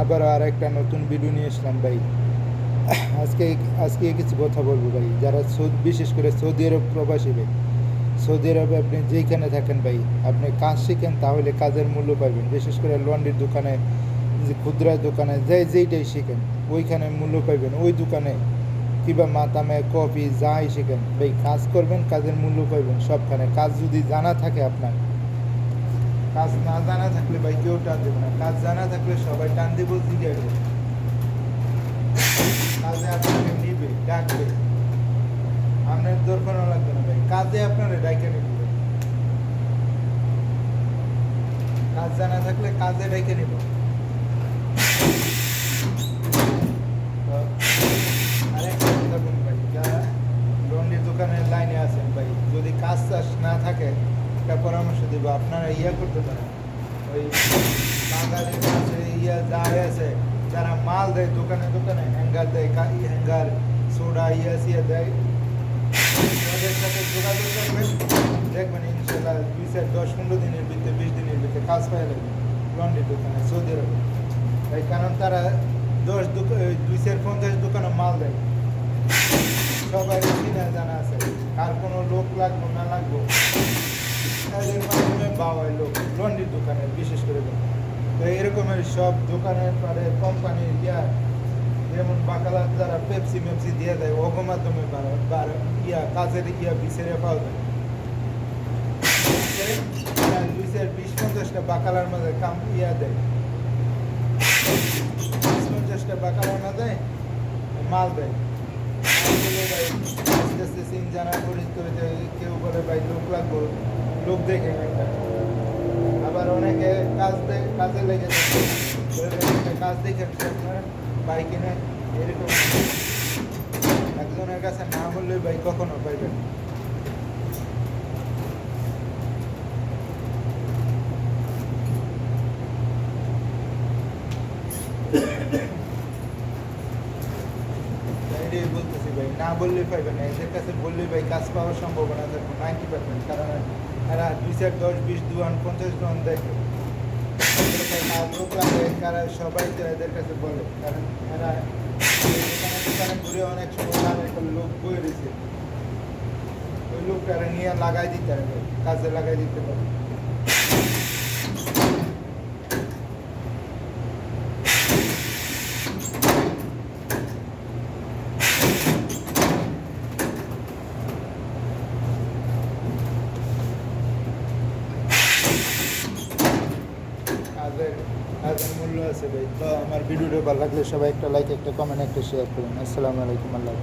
আবারও আর একটা নতুন ভিডিও নিয়ে এসলাম ভাই। আজকে আজকে কিছু কথা বলব ভাই। যারা সৌদি বিশেষ করে সৌদি আরব প্রবাসী ভাই, সৌদি আরবে আপনি যেইখানে থাকেন ভাই, আপনি কাজ শিখেন তাহলে কাজের মূল্য পাবেন। বিশেষ করে লন্ড্রির দোকানে খুচরা দোকানে, যে যেইটাই শিখেন, ওইখানে মূল্য পাইবেন ওই দোকানে কিংবা মাতামে, কফি, যাই শিখেন, ভাই, কাজ করবেন, কাজের মূল্য পাইবেন সবখানে। কাজ যদি জানা থাকে আপনার কাজ না জানা থাকলে ভাই কেউ টান দেবে না। কাজ জানা থাকলে সবাই টান দেবো কাজে আপনাকে নিবে, ডাকবে। আপনার দরকারও লাগবে না ভাই। কাজে আপনারা নিবে। কাজ জানা থাকলে কাজে ডাইকে নিব। ভাই, যারা লন্ড্রির দোকানের লাইনে আছেন ভাই, যদি কাজ চাষ না থাকে একটা পরামর্শ দিব, আপনারা ইয়া করতে পারেন। ওই বাঙালি আছে ইয়া যাই আছে, যারা মাল দেয়, দোকানে দোকানে, হ্যাঙ্গার দেয় কালি হ্যাঙ্গার, সোডা, ইয়া, সিয়া দেয় ওদের সাথে যোগাযোগ দেখবেন ইনশাল্লাহ দুই চার দশ পনেরো দিনের ভিতরে, বিশ দিনের ভিতরে কাজ পাই লাগবে লন্ড্রির দোকানে, সৌদি আরবে। এই কারণ তারা দশ দুই চার পঞ্চাশ দোকানে মাল দেয়। সবাই চিনা জানা আছে আর কোনো লোক লাগবো, না লাগবো। তাদের মাধ্যমে করে দেয়। তো এরকমের সব দোকানের পরে কোম্পানির যেমন বাকালা যারা পেপসি মেপসি দিয়ে দেয় ওগো মাধ্যমে ইয়া কাজের ইয়া বিছেরে পাওয়া যায় বিশ পঞ্চাশটা বাকালার মাঝে কাম ইয়া দেয় বিশ পঞ্চাশটা বাকালার মাঝে মাল দেয় আস্তে আস্তে সিন কেউ বলে ভাই লোক লাগবো লোক দেখে আবার অনেকে কাজ কাজে লেগে কাজ দেখে বাইক কিনে এরকম। একজনের কাছে না বললে ভাই কখনো পাইবেন বলতেছি ভাই, না বললে পাইবেন এদের কাছে বললে ভাই, কাজ পাওয়ার সম্ভাবনা থাকবে। নাইনটি পার্সেন্ট কারণ দুই চার দশ, বিশ, দুয়ান, পঞ্চাশ জন দেখে। কারা সবাই এদের কাছে বলে। কারণ এরা দোকানে ঘুরে অনেক সময় লোক বয়ে রয়েছে। ওই লোকটা নিয়ে লাগাই দিতে হবে, কাজে লাগাই দিতে পারে মূল্য আছে ভাই তো আমার ভিডিওটা ভালো লাগলে সবাই একটা লাইক একটা কমেন্ট একটা শেয়ার করুন আসসালামু আলাইকুম, আল্লাহ।